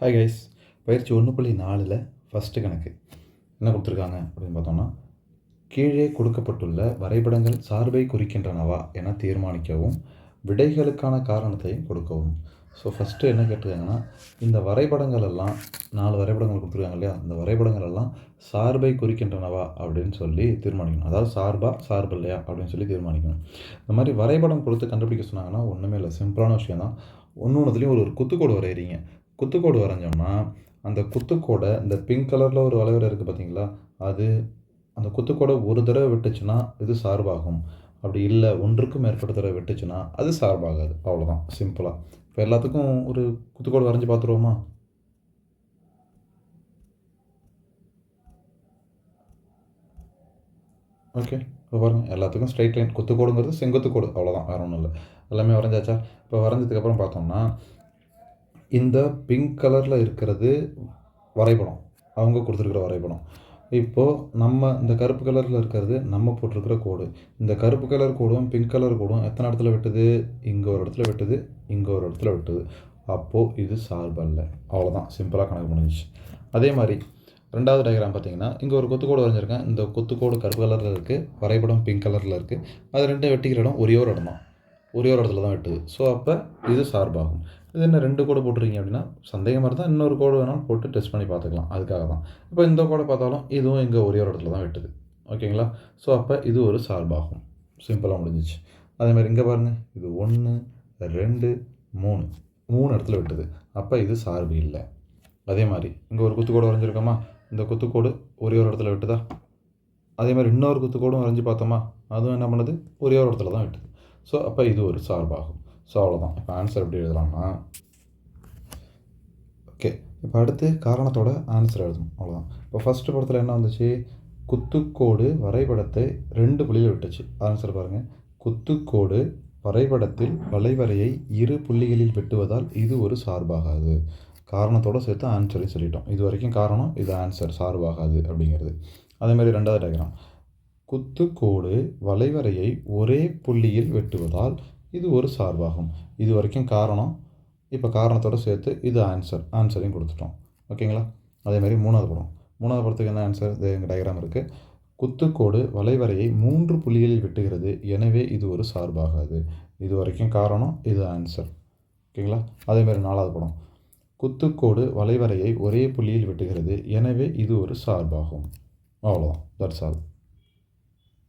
Hi guys பயிற்சி ஒன்று புள்ளி நாலில் ஃபஸ்ட்டு கணக்கு. என்ன கொடுத்துருக்காங்க அப்படின்னு பார்த்தோம்னா கீழே கொடுக்கப்பட்டுள்ள வரைபடங்கள் சார்பை குறிக்கின்றனவா என தீர்மானிக்கவும் விடைகளுக்கான காரணத்தையும் கொடுக்கவும். ஸோ ஃபஸ்ட்டு என்ன கேட்டிருக்காங்கன்னா இந்த வரைபடங்கள் எல்லாம் நாலு வரைபடங்கள் கொடுத்துருக்காங்க இல்லையா? அந்த வரைபடங்கள் எல்லாம் சார்பை குறிக்கின்றனவா அப்படின்னு சொல்லி தீர்மானிக்கணும். அதாவது சார்பா சார்பு இல்லையா அப்படின்னு சொல்லி தீர்மானிக்கணும். இந்த மாதிரி வரைபடம் கொடுத்து கண்டுபிடிக்க சொன்னாங்கன்னா ஒன்றுமே இல்லை. சிம்பிளான விஷயம் தான் ஒன்று ஒன்றுத்துலேயும் ஒரு ஒரு குத்துக்கோடு வரைகிறீங்க குத்துக்கோடு வரைஞ்சோம்னா அந்த குத்துக்கோடை இந்த பிங்க் கலரில் ஒரு வளைவரை இருக்குது பார்த்தீங்களா? அது அந்த குத்துக்கோடை ஒரு தடவை விட்டுச்சுன்னா இது சார்பாகும். அப்படி இல்லை ஒன்றுக்கும் மேற்பட்ட தடவை விட்டுச்சுன்னா அது சார்பாகாது. அவ்வளோதான் சிம்பிளாக இப்போ எல்லாத்துக்கும் ஒரு குத்துக்கோடு வரைஞ்சி பார்த்துருவோமா? ஓகே இப்போ பாருங்கள் எல்லாத்துக்கும் ஸ்ட்ரைட் லைன் குத்துக்கோடுங்கிறது செங்குத்து கோடு அவ்வளோதான் வேறு ஒன்றும் இல்லை. எல்லாமே வரைஞ்சாச்சா? இப்போ வரைஞ்சதுக்கப்புறம் பார்த்தோம்னா இந்த பிங்க் கலரில் இருக்கிறது வரைபடம். அவங்க கொடுத்துருக்குற வரைபடம். இப்போது நம்ம இந்த கருப்பு கலரில் இருக்கிறது நம்ம போட்டிருக்கிற கோடு. இந்த கருப்பு கலர் கோடும் பிங்க் கலர் கோடும் எத்தனை இடத்துல வெட்டுது? இங்கே ஒரு இடத்துல வெட்டுது இங்கே ஒரு இடத்துல வெட்டுது. அப்போது இது சார்பல்ல அவ்வளோதான் சிம்பிளாக கணக்கு பண்ணிடுச்சு அதே மாதிரி ரெண்டாவது டயக்ராம் பார்த்தீங்கன்னா இங்கே ஒரு கொத்துக்கோடு வரைஞ்சிருக்கேன். இந்த கொத்துக்கோடு கருப்பு கலரில் இருக்குது வரைபடம் பிங்க் கலரில் இருக்குது அது ரெண்டும் வெட்டிக்கிற இடம் ஒரே ஒரு இடம் தான் ஒரே ஒரு இடத்துல தான் வெட்டுது. ஸோ அப்போ இது சார்பாகும். இது என்ன ரெண்டு கோடு போட்டிருக்கீங்க அப்படின்னா சந்தேகமாக இருந்தால் இன்னொரு கோடு வேணாலும் போட்டு டெஸ்ட் பண்ணி பார்த்துக்கலாம். அதுக்காக தான். இப்போ இந்த கோடை பார்த்தாலும் இதுவும் இங்கே ஒரே ஒரு இடத்துல தான் வெட்டுது. ஓகேங்களா ஸோ அப்போ இது ஒரு சார்பாகும். சிம்பிளாக முடிஞ்சிச்சு. அதேமாதிரி இங்கே பாருங்கள் இது ஒன்று ரெண்டு மூணு. மூணு இடத்துல வெட்டுது. அப்போ இது சார்பு இல்லை. அதே மாதிரி இங்கே ஒரு குத்துக்கோடு வரைஞ்சிருக்கோமா? இந்த குத்துக்கோடு ஒரே ஒரு இடத்துல வெட்டுதா? அதே மாதிரி இன்னொரு குத்துக்கோடும் வரைஞ்சி பார்த்தோமா? அதுவும் என்ன பண்ணுது? ஒரே ஒரு இடத்துல தான் வெட்டுது. ஸோ அப்போ இது ஒரு சார்பாகும். ஸோ அவ்வளோதான் இப்போ ஆன்சர் எப்படி எழுதலாம்னா ஓகே இப்போ அடுத்து காரணத்தோட ஆன்சர் எழுதணும். அவ்வளோதான் இப்போ ஃபஸ்ட்டு படத்தில் என்ன வந்துச்சு? குத்துக்கோடு வரைபடத்தை ரெண்டு புள்ளியில் விட்டுச்சு. ஆன்சர் பாருங்கள் குத்துக்கோடு வரைபடத்தில் வளைவரையை இரு புள்ளிகளில் வெட்டுவதால் இது ஒரு சார்பாகாது. காரணத்தோடு சேர்த்து ஆன்சரையும் சொல்லிட்டோம். இது வரைக்கும் காரணம் இது ஆன்சர் சார்பாகாது அப்படிங்கிறது. அதேமாதிரி ரெண்டாவது டயக்ராம் குத்துக்கோடு வளைவரையை ஒரே புள்ளியில் வெட்டுவதால் இது ஒரு சார்பாகும். இது வரைக்கும் காரணம் இப்போ காரணத்தோடு சேர்த்து இது ஆன்சர் ஆன்சரையும் கொடுத்துட்டோம். ஓகேங்களா அதே மாதிரி மூணாவது படம். மூணாவது படத்துக்கு என்ன ஆன்சர் இது எங்கள் டயக்ராம் இருக்குது குத்துக்கோடு வளைவரையை மூன்று புள்ளிகளில் வெட்டுகிறது. எனவே இது ஒரு சார்பாகாது. இது வரைக்கும் காரணம் இது ஆன்சர் ஓகேங்களா அதே மாதிரி நாலாவது படம். குத்துக்கோடு வளைவரையை ஒரே புள்ளியில் வெட்டுகிறது. எனவே இது ஒரு சார்பாகும். அவ்வளோதான் தட்ஸ் ஆல்